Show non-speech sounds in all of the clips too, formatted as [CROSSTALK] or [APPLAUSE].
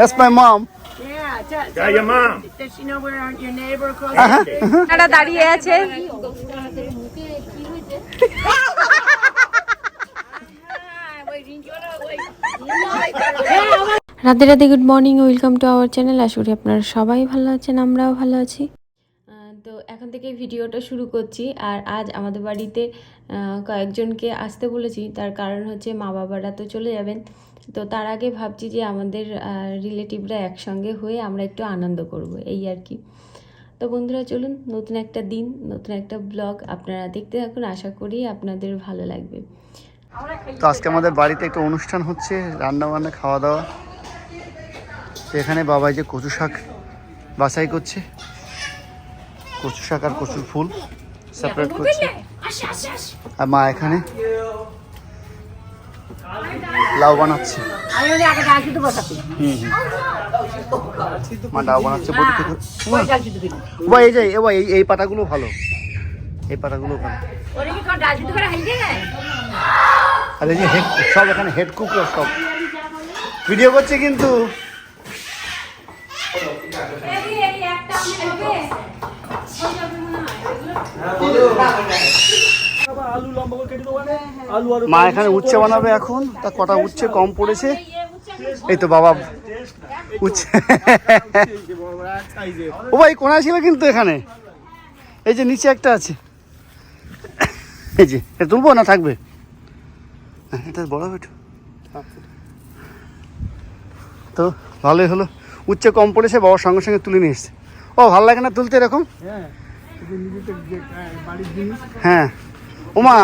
That's my mom. Yeah, does, Yeah, your mom. does she know where your neighbor across the street? দাঁড়িয়ে আছে Radhe Radhe good morning welcome to our channel আশা করি আপনারা সবাই ভালো আছেন আমরাও ভালো আছি তো এখন থেকে ভিডিওটা শুরু করছি আর আজ আমাদের বাড়িতে কয়েকজনকে আসতে বলেছি তার কারণ হচ্ছে মা বাবারা তো চলে যাবেন তো তার আগে ভাবছি যে আমাদের রিলেটিভরা একসঙ্গে হয়ে আমরা একটু আনন্দ করব এই আর কি। তো বন্ধুরা চলুন নতুন একটা দিন নতুন একটা ব্লগ আপনারা দেখতে থাকুন আশা করি আপনাদের ভালো লাগবে। তো আজকে আমাদের বাড়িতে একটা অনুষ্ঠান হচ্ছে রান্না বান্না খাওয়া দাওয়া তো এখানে বাবাই যে কচু শাক বাছাই করছে কচু শাক আর কচুর ফুল সেপারেট করছে। আর মা এখানে। লাউ বানাচ্ছে। হুম হুম। মা লাউ বানাচ্ছে থেকে বা এই যে এই এই পাতাগুলো ভালো। এই পাতাগুলো ভালো। আর এই যে হেড সব এখানে হেড কুক সব। ভিডিও করছে কিন্তু। মা এখানে উচ্ছে বানাবে এখন। তা কটা উচ্ছে কম পড়েছে? এই তো বাবা। উচ্ছে [LAUGHS] ও ভাই কোনা ছিল কিন্তু এখানে। এই যে নিচে একটা আছে। এই যে এটা তুলবো না থাকবে? হ্যাঁ, এটা বড় বেটু তো ভালোই হলো। উচ্চে কম পড়েছে বাবার সঙ্গে সঙ্গে তুলে নিয়ে এসছে। ও ভালো লাগে না তুলতে এরকম? হ্যাঁ। ওমা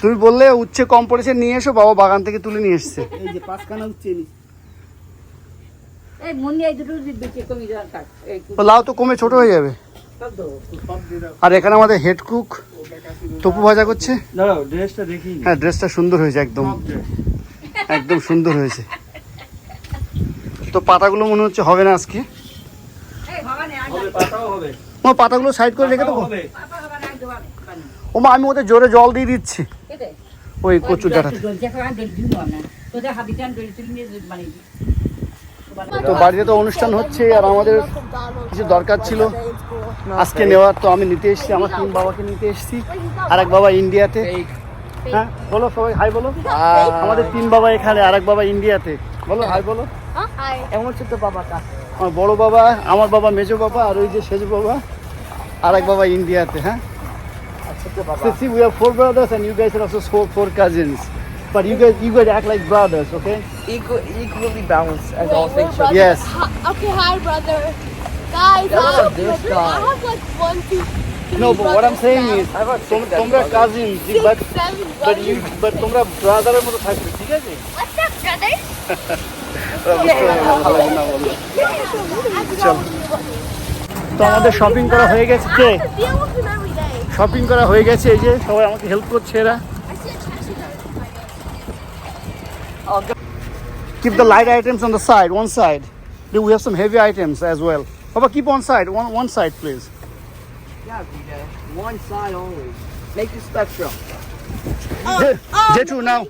তুমি বললে উচ্ছে কম পড়েছে নিয়ে এসো বাবা বাগান থেকে তুলে নিয়ে এসছে। এই যে পাঁচখানা উচ্ছে লাউ তো কমে ছোট হয়ে যাবে। আর এখানে আমাদের হেড কুক তপু ভাজা করছে। হ্যাঁ ড্রেসটা সুন্দর হয়েছে একদম। একদম সুন্দর হয়েছে। তো পাতাগুলো মনে হচ্ছে হবে না আজকে? হবে পাতাও হবে। ও পাতাগুলো সাইড করে রেখে দেবো? হবে ও মা আমি ওদের জোরে জল দিয়ে দিচ্ছি। ওই কচুর ডাটাতে। তো বাড়িতে তো অনুষ্ঠান হচ্ছে আর আমাদের কিছু দরকার ছিল। আজকে নেওয়ার তো আমি নিতে এসেছি আমার তিন বাবাকে নিতে এসেছি। আর এক বাবা ইন্ডিয়াতে। হ্যাঁ বলো সবাই হাই বলো। আমাদের তিন বাবা এখানে আর এক বাবা ইন্ডিয়াতে। বলো হাই বলো। এমন ছোট বাবাটা। আমার বড় বাবা আমার বাবা মেজো বাবা আর ওই যে সেজো বাবা আর এক বাবা ইন্ডিয়াতে হ্যাঁ? বাবা So see, we have four brothers, and you guys are also four, four cousins. But you guys, you guys act like brothers, okay? Equal, equally balanced as all Wait, things we're should be. Yes. Hi- Okay, hi, brother. Guys, Yeah, I look at have, this I guy. have like one, two, three No, but what I'm brothers saying now. is, I have a তোম- six তোমরা brothers. cousins, Six, but seven but you brothers. but তোমরা ব্রাদারের মতো থাকবে ঠিক আছে What's up, brothers? চল তো আমাদের শপিং করা হয়ে গেছে শপিং করা হয়ে গেছে এই যে সবাই আমাকে হেল্প করছে এরা keep the light items on the side one side then we have some heavy items as well Papa keep on side one one side please Yeah. One side only. Make it special. J- Jetu now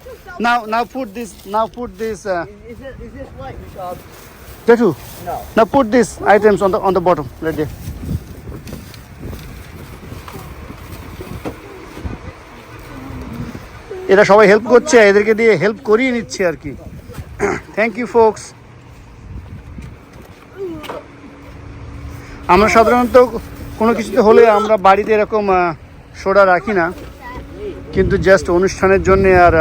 now now put this now put this uh, Is is, it is this light? Jetu No. Now put these items on the on the bottom. Right there. এরা সবাই help করছে, এদেরকে দিয়ে help করিয়ে নিচ্ছে আর কি। Thank you folks আমরা সাধারণত কোনো কিছুতে হলে আমরা বাড়িতে এরকম সোডা রাখি না। কিন্তু জাস্ট অনুষ্ঠানের জন্যে আর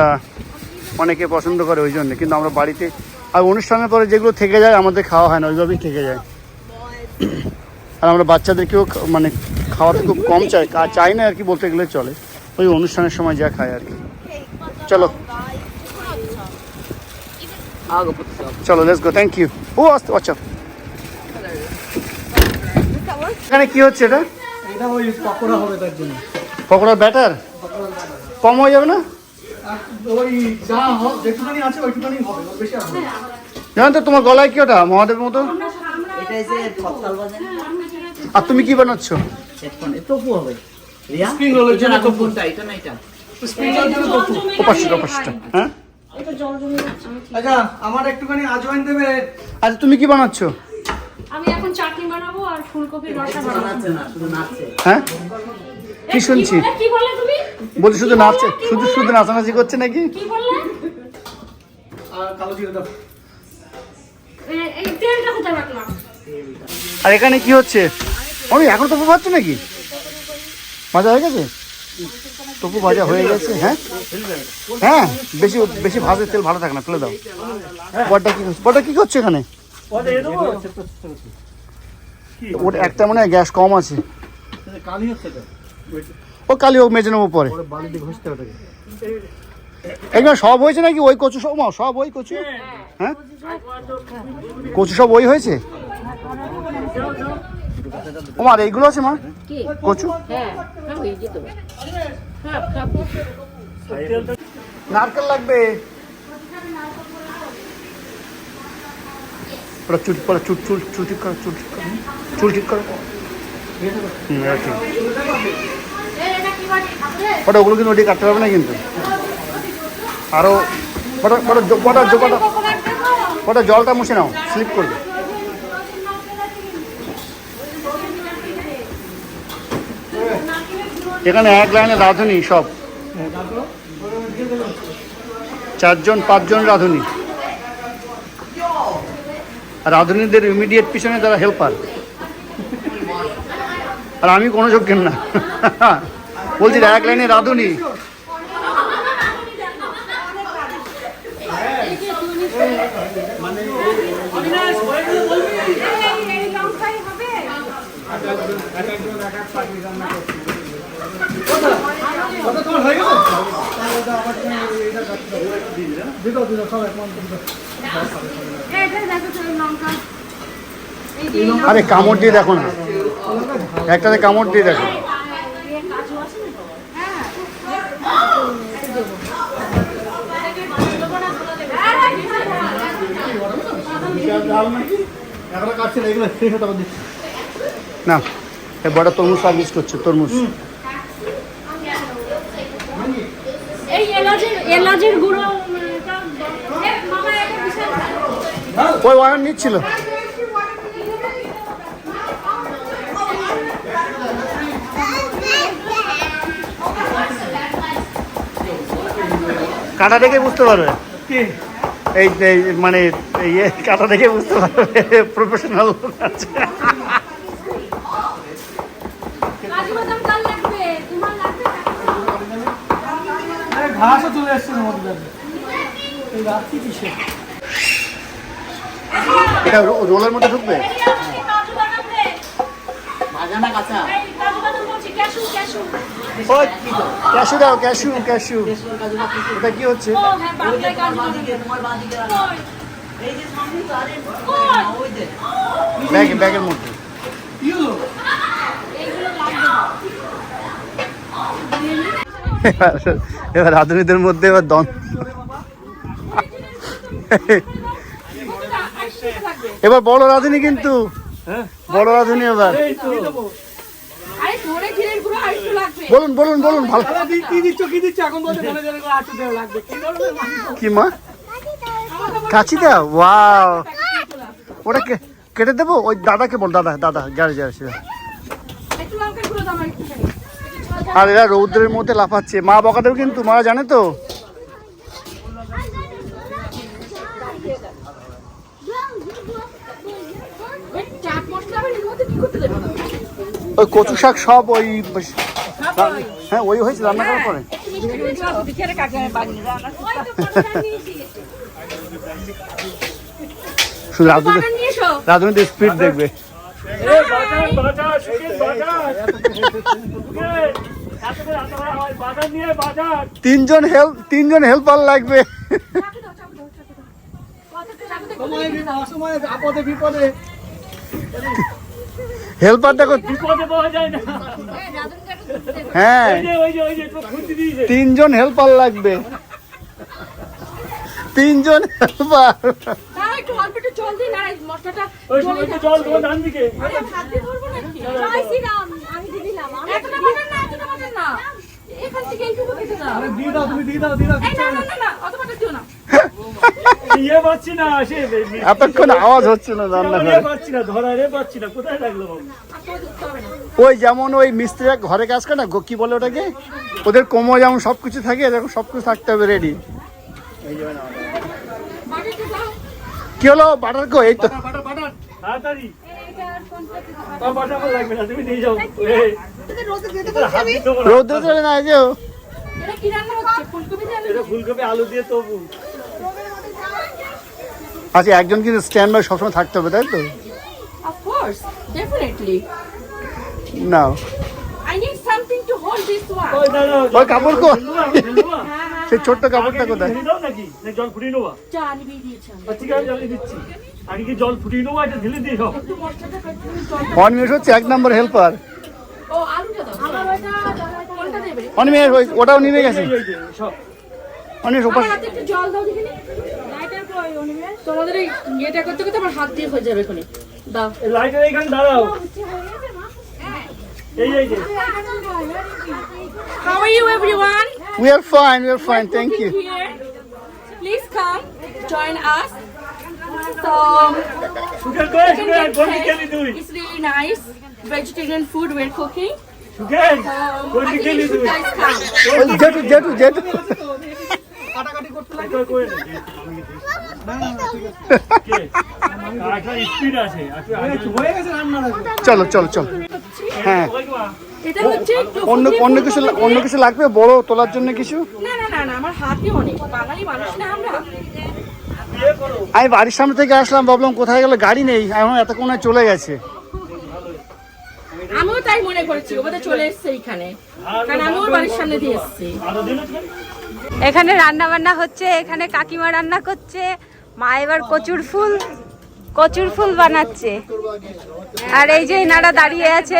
অনেকে পছন্দ করে ওই জন্যে। কিন্তু আমরা বাড়িতে, আর অনুষ্ঠানের পরে যেগুলো থেকে যায়, আমাদের খাওয়া হয় না, ওইভাবেই থেকে যায়। আর আমরা বাচ্চাদেরকেও মানে খাওয়াতে খুব কম চাই চাই না আর কি বলতে গেলে চলে। ওই অনুষ্ঠানের সময় যা খায় আর কি। চলো. চলো লেটস গো থ্যাংক ইউ ও আচ্ছা আচ্ছা এখানে কি হচ্ছে এটা? এটা ওই পকোড়া হবে তার জন্য পকোড়ার ব্যাটার কম হয়ে যাবে না? ওই যা যেটুখানি আছে ওইটুখানি হবে ওর বেশি হবে জানো তো তোমার গলায় কি ওটা মহাদেবের মতো? এটা এসে ফতকাল বাজে আর তুমি কি বানাচ্ছ হবে। রিয়া? স্প্রিং রোলের জন্য এটা কোনটা এটা না এটা। হ্যাঁ আচ্ছা আমার একটুখানি আজওয়াইন দেবে আচ্ছা তুমি কি বানাচ্ছো? আমি এখন চাটনি বানাবো আর ফুলকপির রসা বানাবো। হ্যাঁ? কি শুনছি? কি বললে তুমি? বলছি শুধু নাচছে শুধু শুধু নাচানাচি করছে নাকি? কি বললে? আর কালো জিরে দাও। এই তেলটা কোথায় রাখলাম? আর এখানে কি হচ্ছে? আমি এখন টপু ভাজছো নাকি? মজা হয়ে গেছে? টপু ভাজা হয়ে গেছে হ্যাঁ? হ্যাঁ বেশি বেশি ভাজের তেল ভালো থাকে না ফেলে দাও। বড়টা কি করছে? বড়টা কি করছে এখানে? ওর একটা মনে হয় গ্যাস কম আছে। ও কালি ও মেজে নেব পরে। একবার সব হয়েছে নাকি? ওই কচু সব সব ওই কচু? হ্যাঁ? কচু সব ওই হয়েছে? ও মার এইগুলো আছে মা? কচু? হ্যাঁ নারকেল লাগবে। চুট চুট চুল চুল ঠিক করো চুল ঠিক করো চুল ঠিক করো। হুম, এটা ঠিক। ওটা ওগুলো কিন্তু ওটি কাটতে পারবে না কিন্তু। আরও ওটা ওটা ওটা জলটা মুছে নাও স্লিপ করবে। এখানে এক লাইনে রাঁধুনি সব। চারজন, পাঁচজন রাঁধুনি। রাঁধুনিদের ইমিডিয়েট পিছনে তারা হেল্পার আর আমি কোনো যোগ্যেন না? বলছি এক লাইনে রাঁধুনি। তোমার হয়ে গেছে? দিদো দিদো সব এক মন্ত্র এটা দেখো তো লঙ্কা। আরে কামড় দিয়ে দেখো না। একটাতে কামড় দিয়ে দেখো। হবে না এ বড় তরমুজ সার্ভিস করছে তরমুজ এই এলাচের গুঁড়ো ওই ওয়ার নিচ্ছিল। কাটা দেখে বুঝতে পারবে। কি? এই এই মানে ইয়ে কাটা দেখে বুঝতে পারবে। প্রফেশনাল আছে কাজু বাদাম কাল লাগবে তোমার লাগবে ঘাসও চলে এসছে মধ্যে এই রাত্রি কিসে? এটা রো- রোলের মধ্যে ঢুকবে? ক্যাশু দাও ক্যাশু ক্যাশু। এটা কি হচ্ছে? হ্যাঁ বাংলায় কাজু বাদাম কই? কই? ব্যাগ ব্যাগের মধ্যে কি হলো এবার এবার মধ্যে এবার দন এবার বড় রাঁধুনি কিন্তু। বড় রাঁধুনি এবার। বলুন বলুন বলুন, ভালো। কি মা? কাছি দাও ওয়াও। ওটা কেটে দেবো? ওই দাদাকে বল, দাদা দাদা, গ্যারেজ আছে আর এরা রৌদ্রের মধ্যে লাফাচ্ছে। মা বকাদেও কিন্তু মা জানে তো? ওই কচু শাক সব ওই হ্যাঁ ওই হয়েছে রান্না করার পরে। শুধু এসো। রাঁধুনিদের স্পিড দেখবে। তিনজন হেল্প তিনজন হেল্পার লাগবে। সময় বি- অসময়ে আপদে বিপদে। হেল্পার দেখো হ্যাঁ। তিনজন হেল্পার লাগবে। তিনজন হেল্পার। জল দিন আর মশলাটা আরে হাত দিয়ে ধরবো নাকি জয় শ্রীরাম আমি দিয়ে দিলাম বাটার না বাটার না। এখান থেকে এইটুকু কেটে দাও। আরে দিয়ে দাও তুমি দিয়ে দাও দিয়ে দাও না না না না অত বাটার দিও না। ইয়ে পাচ্ছি না সে এতক্ষণ আওয়াজ হচ্ছে না রান্নাঘরে। ইয়ে পাচ্ছি না ধরা রে পাচ্ছি না কোথায় লাগল? ওই যেমন ওই মিস্ত্রিরা ঘরে কাজ করে না কি বলে ওটাকে? ওদের কোমর যেমন সব কিছু থাকে এরকম সব কিছু থাকতে হবে রেডি কি হলো? বাটার কো? এই। তো। রোদ দিতে না। যে। এটা কি রান্না হচ্ছে? ফুলকপি দিয়ে এটা ফুলকপি আলু দিয়ে তবু। আচ্ছা একজন কিন্তু স্ট্যান্ড বাই সবসময় থাকতে হবে তাই তো. না। কাপড় কো। সেই ছোট্ট কাপড়টা কোথায় নাকি না জল ফুটিয়ে নেব চা দিয়েছি ঠিক আছে জলে দিচ্ছি আগে কি জল ফুটিয়ে নেব এটা ঢেলে দিয়ে সব অনিমেষ হচ্ছে এক নম্বর হেল্পার ও, আলুটা দাও। আমার ওটা কোনটা দেবে? অনিমেষ ওই ওটাও নিভে গেছে অনিমেষ ওপাশ জল দাও দেখিনি। তোমাদের এই ইয়েটা করতে করতে আমার হাত দিয়ে হয়ে যাবে দাও এই লাইটের এখানে দাঁড়াও এই এই How are you everyone? We are fine we are fine thank you Here. Please come join us. So সুখের কই you সুখের can কোন get দিকে তুই taste. It's really nice. Vegetarian food we're cooking. সুখের Um, কোন I দিকে think you should তুই guys come. ওই জেঠু জেঠু জেঠু এটা কই না কে কাটা স্পিড আছে হয়ে গেছে রান্না চলো চলো চলো হ্যাঁ এটা হচ্ছে অন্য অন্য কিছু অন্য কিছু লাগবে বড় তোলার জন্য কিছু? না না না না আমার হাতে অনেক। বাঙালি মানুষ না আমরা। আমি বাড়ির সামনে থেকে আসলাম ভাবলাম কোথায় গেল? গাড়ি নেই এখন এতক্ষণ চলে গেছে। আমিও তাই মনে করেছি ওদের চলে এসছে এইখানে। কারণ আমি ওর বাড়ির সামনে দিয়ে এসেছি। এখানে রান্না বান্না হচ্ছে এখানে কাকিমা রান্না করছে মা এবার কচুর ফুল কচুর ফুল বানাচ্ছে। আর এই যে এনারা দাঁড়িয়ে আছে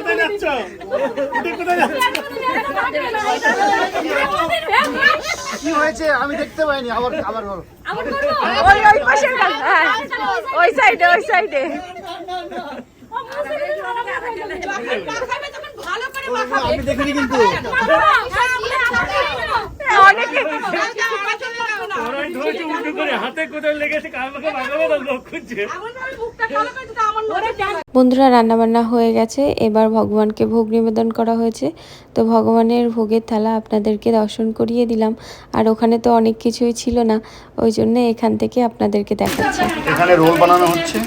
গালে দাও কি হয়েছে? আমি দেখতে পাইনি। আবার আবার বলো। ওই ওই গাল হ্যাঁ। ওই সাইডে ওই সাইডে। আমি দেখিনি কিন্তু। অনেকে বন্ধুরা রান্নাবান্না হয়ে গেছে। এবার ভগবানকে ভোগ নিবেদন করা হয়েছে। তো ভগবানের ভোগের থালা আপনাদেরকে দর্শন করিয়ে দিলাম। আর ওখানে তো অনেক কিছুই ছিল না ওই জন্য এখান থেকে আপনাদেরকে দেখাচ্ছি। এখানে রোল বানানো হচ্ছে।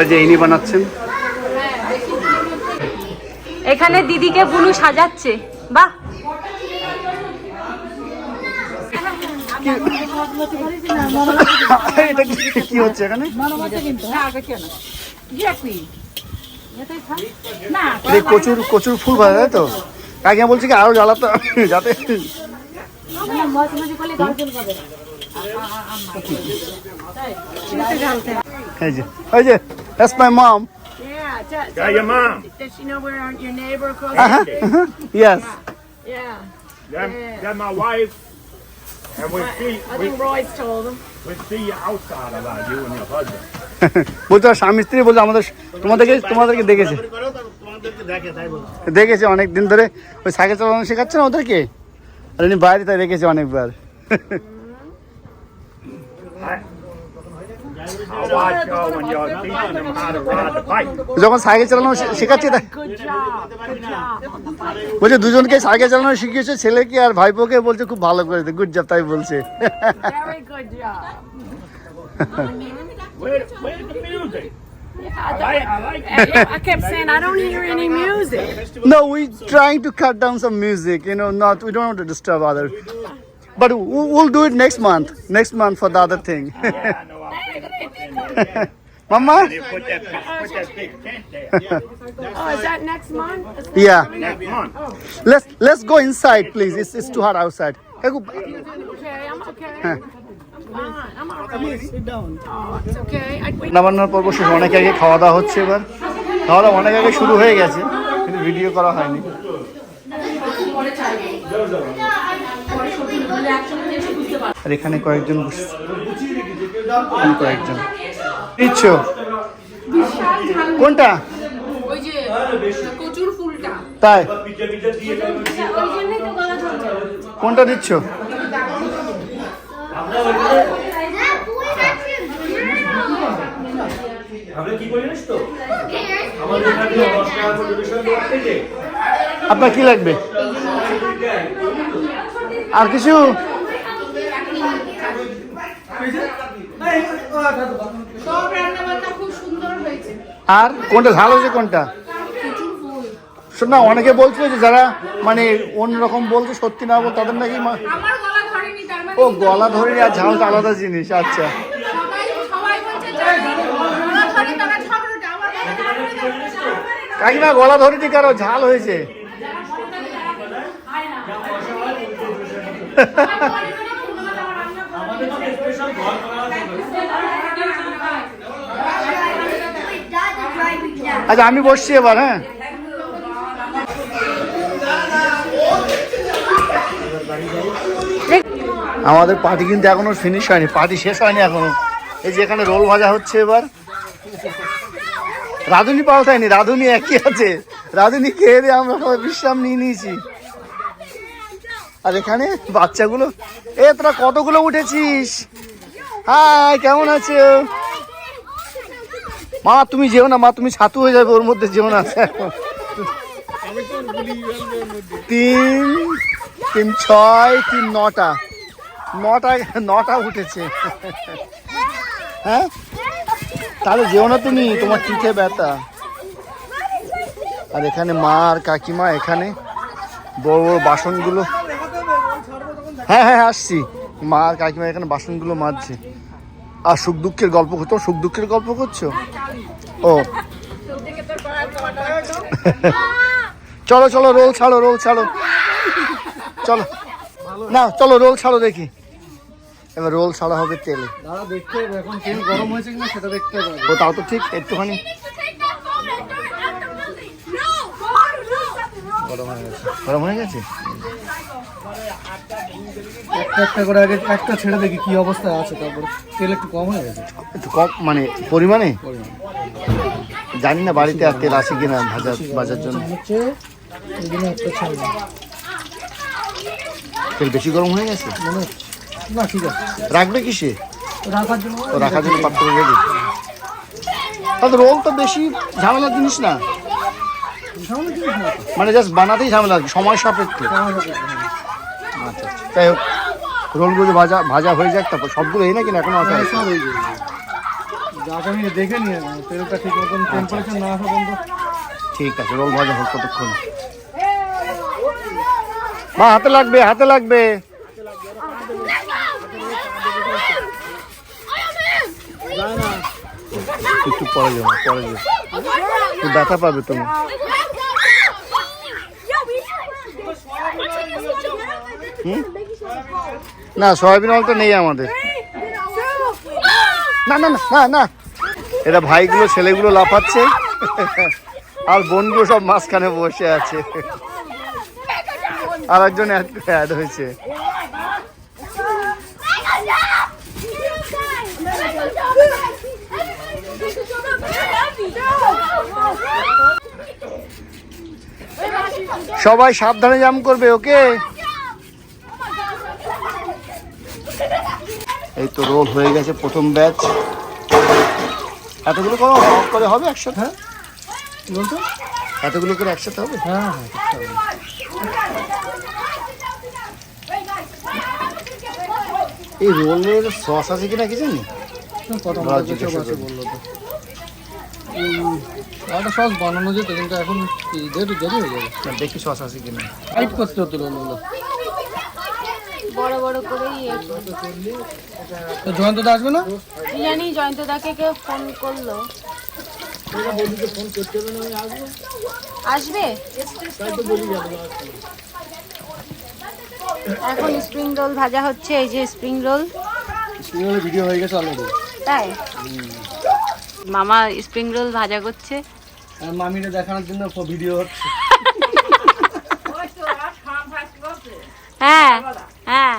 এবার যে ইনি বানাচ্ছেন? এখানে দিদিকে বুনু সাজাচ্ছে। বাহ! এটা কি- হচ্ছে এখানে? কচুর কচুর ফুল তাই তো? বলছে কি আরও জ্বালাতে যাতে এই যে ওই যে। That's my mom Yeah, your mom. Does she know where our, your neighbor goes? Yes Yeah. That, that my wife, and we see, I we, think Roy's told him. we see you outside about you and your husband. বলছে ওর স্বামী স্ত্রী বলছে আমাদের তোমাদেরকে তোমাদেরকে দেখেছে দেখেছে অনেক দিন ধরে ওই সাইকেল চালানো শেখাচ্ছে না ওদেরকে আর উনি বাইরে তাই দেখেছে অনেকবার I watch you when you're teaching them how to ride the bike. যখন সাইকেল চালানো শে- শেখাচ্ছে তাই Good job. Good job. বলছে দুজনকে সাইকেল চালানো শিখিয়েছে ছেলেকে আর ভাইপোকে বলছে খুব ভালো করেছে গুড জব তাই বলছে Very good job. Where, where's the music? I like, I like I kept saying I don't hear any music. No, we trying to cut down some music, you know, not we don't want to disturb others. But we- we'll do it next month. Next month for the other thing. Mama? They put that, put that big tent there. Oh, is that next month? Yeah. Next month. Let's let's go inside, please. It's, it's too hot outside. Hey, go- Okay, I'm okay. হ্যাঁ Fine, I'm all right. Sit down. Oh, it's okay. I, wait. রান্না বান্নার পর্ব শেষ অনেক আগে খাওয়া দাওয়া হচ্ছে এবার খাওয়া দাওয়া অনেক আগে শুরু হয়ে গেছে কিন্তু ভিডিও করা হয়নি আর এখানে কয়েকজন বসে- এখানে কয়েকজন নিচ্ছ কোনটা ওই যে কচুর ফুলটা তাই কোনটা দিচ্ছ আপনার কি লাগবে আর কিছু সব রান্না খুব সুন্দর হয়েছে। আর কোনটা ঝাল হয়েছে কোনটা? শোন না অনেকে বলছিল যে যারা মানে অন্যরকম বলছে সত্যি না বল তাদের নাকি মা- আমার গলা ধরেনি তার মানে ও গলা ধরে আর ঝালটা আলাদা জিনিস আচ্ছা। সবাই সবাই গলা ধরে কাকিমা ধরেনি কারও ঝাল হয়েছে। [LAUGHS] আচ্ছা আমি বসছি এবার হ্যাঁ। আমাদের পার্টি কিন্তু এখনও ফিনিশ হয়নি, পার্টি শেষ হয়নি এখনও। এই যে এখানে রোল ভাজা হচ্ছে এবার। রাধুনি পাল্টায়নি, রাধুনি একই আছে। রাধুনি খেয়ে দিয়ে আমরা বিশ্রাম নিয়ে নিয়েছি। আর এখানে বাচ্চাগুলো, এ, তোরা কতগুলো উঠেছিস? হাই, কেমন আছো? মা, তুমি যেও না, মা, তুমি ছাতু হয়ে যাবে ওর মধ্যে, যেও না। তিন তিন ছয়, তিন নটা। নটা নটা উঠেছে। হ্যাঁ? তাহলে যেও না তুমি, তোমার পিঠে ব্যথা। আর এখানে মা আর কাকিমা এখানে। বড় বড় বাসনগুলো। হ্যাঁ হ্যাঁ আসছি। মা আর কাকিমা এখানে বাসনগুলো মাজছে। আর সুখ দুঃখের গল্প করতো সুখ দুঃখের গল্প করছ? ও। চলো চলো রোল ছাড়ো রোল ছাড়ো। চলো। না চলো রোল ছাড়ো দেখি। এবার রোল ছাড়া হবে তেলে। গরম ও তাও তো ঠিক একটুখানি। গরম হয়ে গেছে? একটা একটা করে আগে একটা ছেড়ে দেখি কি অবস্থায় আছে তারপর তেল একটু কম হয়ে গেছে। একটু কম মানে পরিমাণে? জানি না বাড়িতে আর তেল আছে কিনা ভাজা ভাজার জন্য। হচ্ছে তেল বেশি গরম হয়ে গেছে? না ঠিক আছে। রাখবে কিসে? রাখার জন্য রাখার জন্য পাত্র রেডি। তাহলে রোল তো বেশি ঝামেলার জিনিস না। মানে জাস্ট বানাতেই ঝামেলা সময় সাপেক্ষ কেমন হবে? হ্যাঁ। আচ্ছা আচ্ছা। যাই হোক রোলগুলো ভাজা ভাজা হয়ে যাক তারপর সবগুলো এই নাকি এখনও আছে? হ্যাঁ, সব এই যে। যাক আমি দেখে নিয়ে তেলটা ঠিক মতন টেম্পারেচার না আসা পর্যন্ত। ঠিক আছে রোল ভাজা হোক ততক্ষণ মা হাতে লাগবে হাতে লাগবে। একটু পরে যাব পরে যাব ব্যথা পাবে তুমি না, সয়াবিন অল তো নেই আমাদের। না না না না এটা ভাইগুলো, ছেলেগুলো লাফাচ্ছে। আর বোনগুলো সব মাঝখানে বসে আছে। আর একজন অ্যাড হয়েছে। সবাই সাবধানে জাম করবে, ওকে? এই তো রোল হয়ে গেছে প্রথম ব্যাচ এতগুলো কোনো অফ করে হবে একসাথে? হ্যাঁ। বলতো? এতগুলো করে একসাথে হবে? হ্যাঁ হ্যাঁ এই রোলের সস আছে কিনা কি জানি? একটা সস বানানো যেত কিন্তু এখন দেরি হয়ে যাবে। দেখি সস আছে কিনা। টাইট করতে হতো রোলগুলো বড় বড় ইয়ে তো জয়ন্ত দা আসবে না? কি জানি জয়ন্তদাকে কেউ ফোন করল। আসবে? এখন স্প্রিং রোল ভাজা হচ্ছে এই যে স্প্রিং রোল ভিডিও হয়ে গেছে অলরেডি তাই? মামা স্প্রিং রোল ভাজা করছে। আর মামিরে দেখানোর জন্য ভিডিও হচ্ছে। হ্যাঁ। হ্যাঁ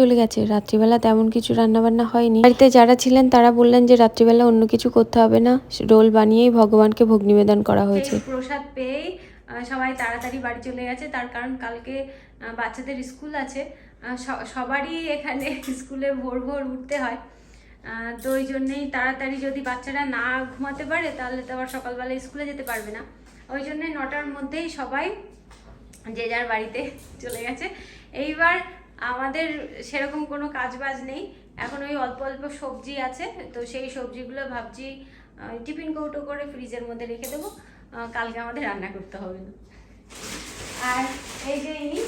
চলে গেছে। রাত্রিবেলা তেমন কিছু রান্নাবান্না হয়নি। বাড়িতে যারা ছিলেন তারা বললেন যে রাত্রিবেলা অন্য কিছু করতে হবে না। রোল বানিয়েই ভগবানকে ভোগ নিবেদন করা হয়েছে। প্রসাদ পেয়েই সবাই তাড়াতাড়ি বাড়ি চলে গেছে। তার কারণ কালকে বাচ্চাদের স্কুল আছে। সবারই এখানে [LAUGHS] স্কুলে ভোর ভোর উঠতে হয়। তো ওই জন্যেই তাড়াতাড়ি যদি বাচ্চারা না ঘুমাতে পারে তাহলে তো আবার সকালবেলা স্কুলে যেতে পারবে না। ওই জন্যে নটার মধ্যেই সবাই যে যার বাড়িতে চলে গেছে। এইবার আমাদের সেরকম কোনো কাজ বাজ নেই। এখন ওই অল্প অল্প সবজি আছে তো সেই সবজিগুলো ভাবছি টিফিন কৌটো করে ফ্রিজের মধ্যে রেখে দেবো। কালকে আমাদের রান্না করতে হবে। না আর এই যে ইনি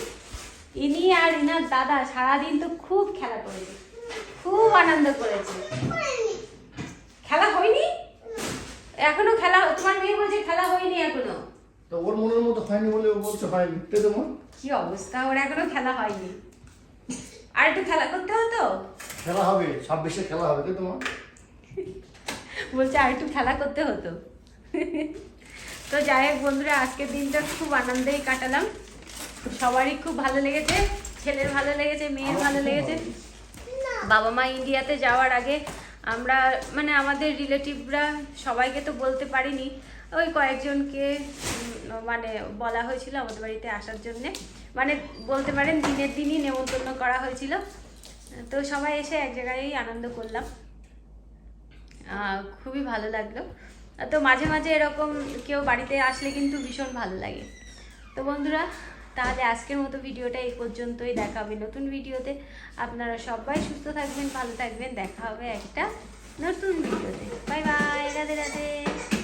ইনি আর ইনার দাদা সারাদিন তো খুব খেলা করেছে খুব আনন্দ করেছে। খেলা হয়নি? এখনও খেলা তোমার মেয়ে বলছে খেলা হয়নি এখনও। তো ওর মনের মতো হয়নি বলে ও বলছে হয়নি। তাই তো কি অবস্থা ওর এখনও খেলা হয়নি। আর একটু খেলা করতে হতো খেলা হবে ছাব্বিশে খেলা হবে তো মন বলছে আর একটু খেলা করতে হতো। তো যাই হোক বন্ধুরা আজকের দিনটা খুব আনন্দেই কাটালাম। সবারই খুব ভালো লেগেছে ছেলের ভালো লেগেছে মেয়ের ভালো লেগেছে। বাবা মা ইন্ডিয়াতে যাওয়ার আগে আমরা মানে আমাদের রিলেটিভরা সবাইকে তো বলতে পারিনি ওই কয়েকজনকে মানে বলা হয়েছিল আমাদের বাড়িতে আসার জন্যে। মানে বলতে পারেন দিনের দিনই নেমন্তন্ন করা হয়েছিল। তো সবাই এসে এক জায়গায়ই আনন্দ করলাম। খুবই ভালো লাগল। তো মাঝে মাঝে এরকম কেউ বাড়িতে আসলে কিন্তু ভীষণ ভালো লাগে। তো বন্ধুরা, তাহলে আজকের মতো ভিডিওটা এই পর্যন্তই। দেখা হবে নতুন ভিডিওতে। আপনারা সবাই সুস্থ থাকবেন, ভালো থাকবেন। দেখা হবে একটা নতুন ভিডিওতে। Bye bye, Radhe Radhe.